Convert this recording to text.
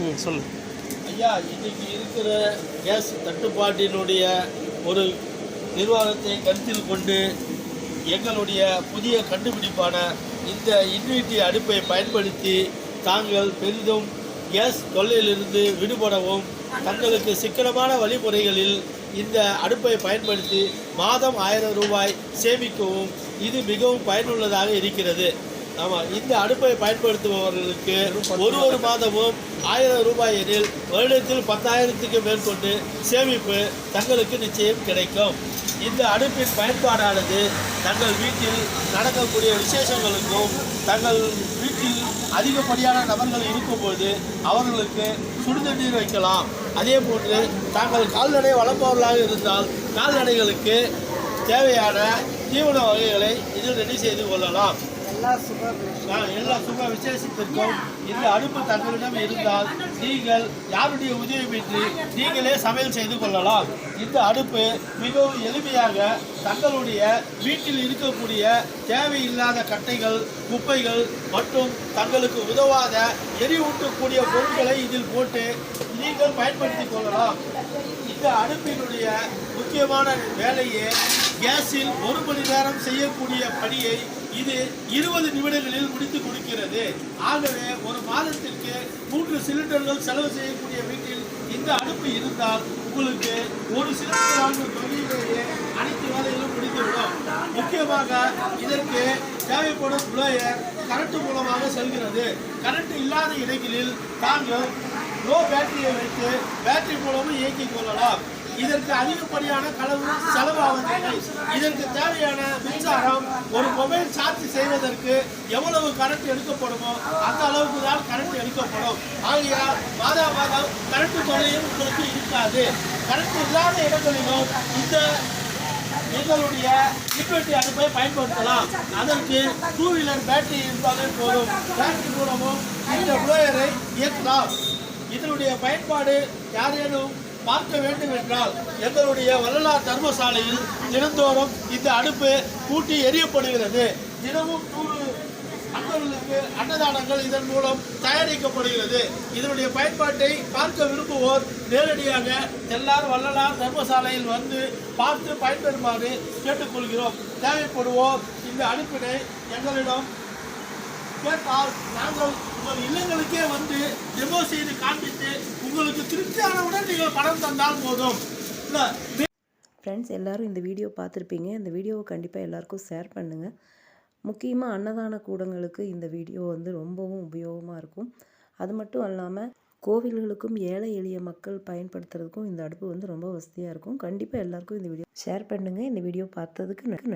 ம் சொல்லு. ஐயா இன்னைக்கு இருக்கிற கேஸ் தட்டுப்பாட்டினுடைய ஒரு நிர்வாகத்தை கருத்தில் கொண்டு எங்களுடைய புதிய கண்டுபிடிப்பான இந்த இன்விட்டி அடுப்பை பயன்படுத்தி தாங்கள் பெரிதும் கேஸ் தொல்லையிலிருந்து விடுபடவும் தங்களுக்கு சிக்கனமான வழிமுறைகளில் இந்த அடுப்பை பயன்படுத்தி மாதம் ஆயிரம் ரூபாய் சேமிக்கவும் இது மிகவும் பயனுள்ளதாக இருக்கிறது. ஆமாம் இந்த அடுப்பை பயன்படுத்துபவர்களுக்கு ஒரு ஒரு மாதமும் ஆயிரம் ரூபாய் எனில் வருடத்தில் பத்தாயிரத்துக்கு மேற்கொண்டு சேமிப்பு தங்களுக்கு நிச்சயம் கிடைக்கும். இந்த அடுப்பின் பயன்பாடானது தங்கள் வீட்டில் நடக்கக்கூடிய விசேஷங்களுக்கும் தங்கள் வீட்டில் அதிகப்படியான நபர்கள் இருக்கும்போது அவர்களுக்கு சுடுதண்ணீர் வைக்கலாம். அதே போன்று தாங்கள் கால்நடை வளர்ப்பவர்களாக இருந்தால் கால்நடைகளுக்கு தேவையான தீவன வகைகளை இதில் ரெடி செய்து கொள்ளலாம். எல்லா சுப விசேஷத்திற்கும் இந்த அடுப்பு தங்களிடம் இருந்தால் நீங்கள் யாருடைய உதவியின்றி நீங்களே சமையல் செய்து கொள்ளலாம். இந்த அடுப்பு மிகவும் எளிமையாக தங்களுடைய வீட்டில் இருக்கக்கூடிய தேவையில்லாத கட்டைகள் குப்பைகள் மற்றும் தங்களுக்கு உதவாத எரிவூட்டக்கூடிய பொருட்களை இதில் போட்டு நீங்கள் பயன்படுத்திக் கொள்ளலாம். இந்த அடுப்பினுடைய முக்கியமான வேலையே கேஸில் ஒரு மணி நேரம் செய்யக்கூடிய பணியை இது இருபது நிமிடங்களில் முடித்து கொடுக்கிறது. ஆகவே ஒரு மாதத்திற்கு மூன்று சிலிண்டர்கள் செலவு செய்யக்கூடிய வீட்டில் இந்த அடுப்பு இருந்தால் உங்களுக்கு ஒரு சிலிண்டர் வாங்கும் தொகையிலேயே அனைத்து வேலைகளும் முடிந்துவிடும். முக்கியமாக இதற்கு தேவைப்படும் புளோயர் கரண்ட் மூலமாக செல்கிறது. கரண்ட் இல்லாத இடங்களில் தாங்கள் லோ பேட்டரியை வைத்து பேட்டரி மூலமும் இயக்கிக் கொள்ளலாம். இதற்கு அதிகப்படியான கலவு செலவாவதில்லை இதற்கு தேவையான மின்சாரம் ஒரு மொபைல் சார்ஜ் செய்வதற்கு எவ்வளவு கரண்ட் எடுக்கப்படுமோ அந்த அளவுக்கு தான் கரண்ட் எடுக்கப்படும். ஆகையால் மாதா மாதம் கரண்ட் தொலையும் உங்களுக்கு இருக்காது. கரண்ட் இல்லாத இடங்களிலும் இந்த எங்களுடைய லிக்விட்டி அடுப்பை பயன்படுத்தலாம். அதற்கு டூ வீலர் பேட்டரி இருந்தாலே போதும். பேட்டரி மூலமும் இந்த ப்ளோயரை இயக்கலாம். இதனுடைய பயன்பாடு யாரேனும் பார்க்க வேண்டும் என்றால் எங்களுடைய வள்ளலார் தர்மசாலையில் தினந்தோறும் இந்த அடுப்பு கூட்டி எரியப்படுகிறது. தினமும் நூறு அன்பர்களுக்கு அன்னதானங்கள் இதன் மூலம் தயாரிக்கப்படுகிறது. இதனுடைய பயன்பாட்டை பார்க்க விரும்புவோர் நேரடியாக எல்லார் வள்ளலார் தர்மசாலையில் வந்து பார்த்து பயன்பெறுமாறு கேட்டுக்கொள்கிறோம். தேவைப்படுவோர் இந்த அடுப்பினை எங்களிடம் கேட்டால் நாங்கள் உங்கள் இல்லங்களுக்கே வந்து டெமோ செய்து காண்பித்து உங்களுக்கு திருப்தியானவுடன் நீங்கள் பணம் தந்தால் போதும். இல்லை ஃப்ரெண்ட்ஸ் எல்லோரும் இந்த வீடியோ பார்த்துருப்பீங்க. இந்த வீடியோவை கண்டிப்பாக எல்லாருக்கும் ஷேர் பண்ணுங்கள் முக்கியமாக அன்னதான கூடங்களுக்கு இந்த வீடியோ வந்து ரொம்பவும் உபயோகமாக இருக்கும். அது மட்டும் இல்லாமல் கோவில்களுக்கும் ஏழை எளிய மக்கள் பயன்படுத்துறதுக்கும் இந்த அடுப்பு வந்து ரொம்ப வசதியாக இருக்கும். கண்டிப்பாக எல்லாருக்கும் இந்த வீடியோ ஷேர் பண்ணுங்கள் இந்த வீடியோ பார்த்ததுக்கு நன்றி.